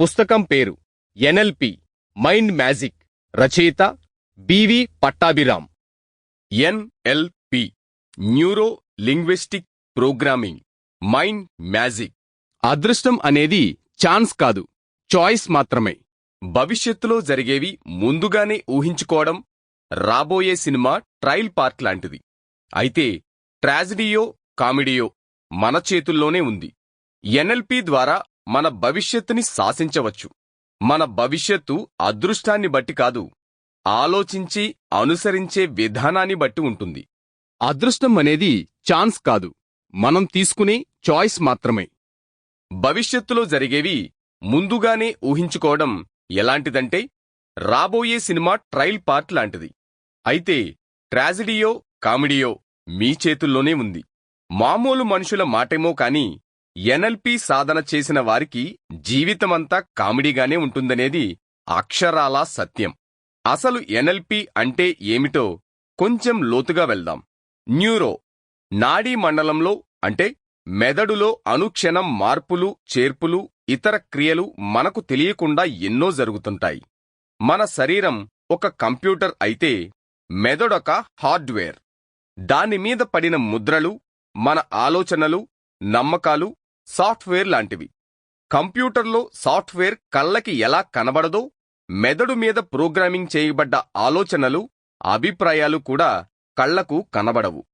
పుస్తకం పేరు NLP mind magic రచయిత BV Pattabhiram. NLP neuro linguistic programming mind magic. అదృష్టం అనేది ఛాన్స్ కాదు చాయిస్ మాత్రమే. భవిష్యత్తులో జరిగేవి ముందుగానే ఊహించుకోవడం రాబోయే సినిమా ట్రయల్ పార్క్ లాంటిది. అయితే ట్రాజిడీయో కామెడీయో మన చేతుల్లోనే ఉంది. ఎన్ఎల్పి ద్వారా మన భవిష్యత్తుని శాసించవచ్చు. మన భవిష్యత్తు అదృష్టాన్ని బట్టి కాదు ఆలోచించి అనుసరించే విధానాన్ని బట్టి ఉంటుంది. అదృష్టం అనేది ఛాన్స్ కాదు మనం తీసుకునే చాయిస్ మాత్రమే. భవిష్యత్తులో జరిగేవి ముందుగానే ఊహించుకోవడం ఎలాంటిదంటే రాబోయే సినిమా ట్రయల్ పార్ట్ లాంటిది. అయితే ట్రాజిడీయో కామెడీయో మీ చేతుల్లోనే ఉంది. మామూలు మనుషుల మాటేమో కాని ఎన్ఎల్పి సాధన చేసిన వారికి జీవితమంతా కామెడీగానే ఉంటుందనేది అక్షరాలా సత్యం. అసలు ఎన్ఎల్పి అంటే ఏమిటో కొంచెం లోతుగా వెళ్దాం. న్యూరో నాడీ మండలంలో అంటే మెదడులో అనుక్షణం మార్పులు చేర్పులు ఇతర క్రియలు మనకు తెలియకుండా ఎన్నో జరుగుతుంటాయి. మన శరీరం ఒక కంప్యూటర్ అయితే మెదడొక హార్డ్వేర్. దాని మీద పడిన ముద్రలు మన ఆలోచనలు నమ్మకాలు సాఫ్ట్వేర్ లాంటివి. కంప్యూటర్లో సాఫ్ట్వేర్ కళ్ళకి ఎలా కనబడదో మెదడు మీద ప్రోగ్రామింగ్ చేయబడ్డ ఆలోచనలు అభిప్రాయాలు కూడా కళ్ళకు కనబడవు.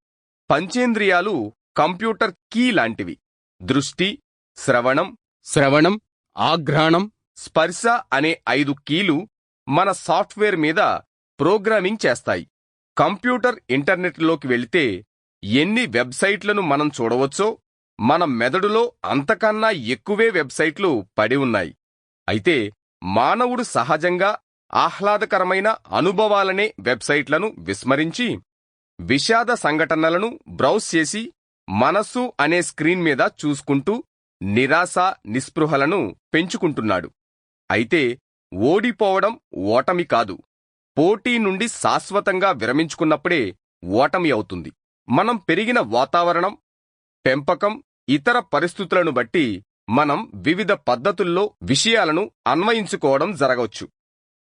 పంచేంద్రియాలు కంప్యూటర్ కీ లాంటివి. దృష్టి శ్రవణం శ్రవణం ఆఘ్రాణం స్పర్శ అనే ఐదు కీలు మన సాఫ్ట్వేర్ మీద ప్రోగ్రామింగ్ చేస్తాయి. కంప్యూటర్ ఇంటర్నెట్లోకి వెళితే ఎన్ని వెబ్సైట్లను మనం చూడవచ్చో మన మెదడులో అంతకన్నా ఎక్కువే వెబ్సైట్లు పడి ఉన్నాయి. అయితే మానవుడు సహజంగా ఆహ్లాదకరమైన అనుభవాలనే వెబ్సైట్లను విస్మరించి విషాద సంఘటనలను బ్రౌజ్ చేసి మనస్సు అనే స్క్రీన్ మీద చూసుకుంటూ నిరాశ నిస్పృహలను పెంచుకుంటున్నాడు. అయితే ఓడిపోవడం ఓటమి కాదు. పోటీ నుండి శాశ్వతంగా విరమించుకున్నప్పుడే ఓటమి అవుతుంది. మనం పెరిగిన వాతావరణం పెంపకం ఇతర పరిస్థితులను బట్టి మనం వివిధ పద్ధతుల్లో విషయాలను అన్వయించుకోవడం జరగవచ్చు.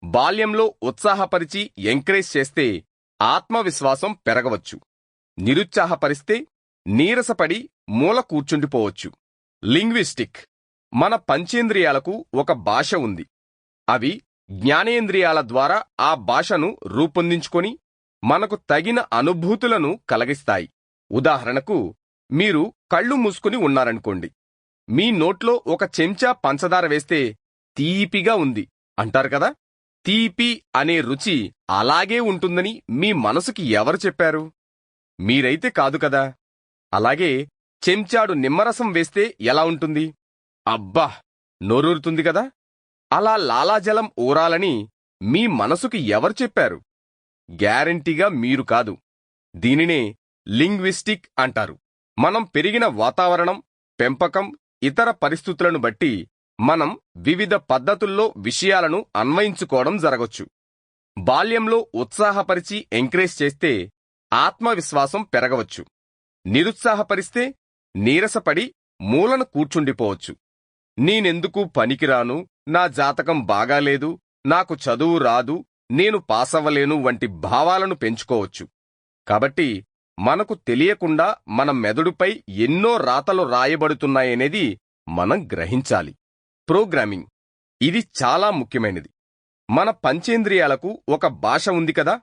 బాల్యంలో ఉత్సాహపరిచి ఎంకరేజ్ చేస్తే ఆత్మవిశ్వాసం పెరగవచ్చు. నిరుత్సాహపరిస్తే నీరసపడి మూల కూర్చుండిపోవచ్చు. లింగ్విస్టిక్ మన పంచేంద్రియాలకు ఒక భాష ఉంది. అవి జ్ఞానేంద్రియాల ద్వారా ఆ భాషను రూపొందించుకొని మనకు తగిన అనుభూతులను కలిగిస్తాయి. ఉదాహరణకు మీరు కళ్ళు మూసుకుని ఉన్నారనుకోండి. మీ నోట్లో ఒక చెంచా పంచదార వేస్తే తీపిగా ఉంది. అంటారు కదా? తీపి అనే రుచి అలాగే ఉంటుందని మీ మనసుకి ఎవరు చెప్పారు? మీరైతే కాదు కదా. అలాగే చెంచాడు నిమ్మరసం వేస్తే ఎలా ఉంటుంది? అబ్బా! నోరూరుతుంది కదా. అలా లాలాజలం ఊరాలని మీ మనసుకి ఎవరు చెప్పారు? గ్యారంటీగా మీరు కాదు. దీనినే లింగ్విస్టిక్ అంటారు. మనం పెరిగిన వాతావరణం పెంపకం ఇతర పరిస్థితులను బట్టి మనం వివిధ పద్ధతుల్లో విషయాలను అన్వయించుకోవడం జరగొచ్చు. బాల్యంలో ఉత్సాహపరిచి ఎంకరేజ్ చేస్తే ఆత్మవిశ్వాసం పెరగవచ్చు. నిరుత్సాహపరిస్తే నీరసపడి మూలను కూర్చుండిపోవచ్చు. నేనెందుకు పనికిరాను? నా జాతకం బాగాలేదు. నాకు చదువు రాదు. నేను పాసవ్వలేను వంటి భావాలను పెంచుకోవచ్చు. కాబట్టి మనకు తెలియకుండా మన మెదడుపై ఎన్నో రాతలు రాయబడుతున్నాయనేది మనం గ్రహించాలి. ప్రోగ్రామింగ్. ఇది చాలా ముఖ్యమైనది. మన పంచేంద్రియాలకు ఒక భాష ఉంది కదా?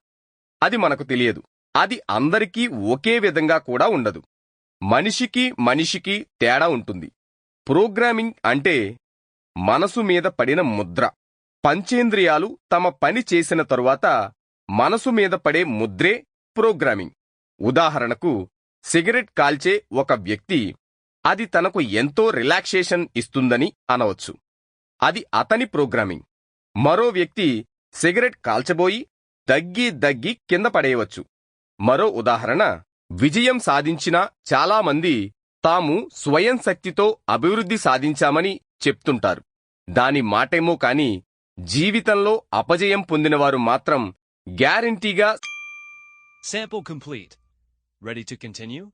అది మనకు తెలియదు. అది అందరికీ ఒకే విధంగా కూడా ఉండదు. మనిషికి మనిషికి తేడా ఉంటుంది. ప్రోగ్రామింగ్ అంటే మనసు మీద పడిన ముద్ర. పంచేంద్రియాలు తమ పని చేసిన తరువాత మనసు మీద పడే ముద్రే ప్రోగ్రామింగ్. ఉదాహరణకు సిగరెట్ కాల్చే ఒక వ్యక్తి అది తనకు ఎంతో రిలాక్సేషన్ ఇస్తుందని అనవచ్చు. అది అతని ప్రోగ్రామింగ్. మరో వ్యక్తి సిగరెట్ కాల్చబోయి దగ్గి దగ్గి కింద పడేయవచ్చు. మరో ఉదాహరణ విజయం సాధించిన చాలామంది తాము స్వయం శక్తితో అభివృద్ధి సాధించామని చెప్తుంటారు. దాని మాటేమో కాని జీవితంలో అపజయం పొందినవారు మాత్రం గ్యారంటీగా Sample complete. Ready to continue?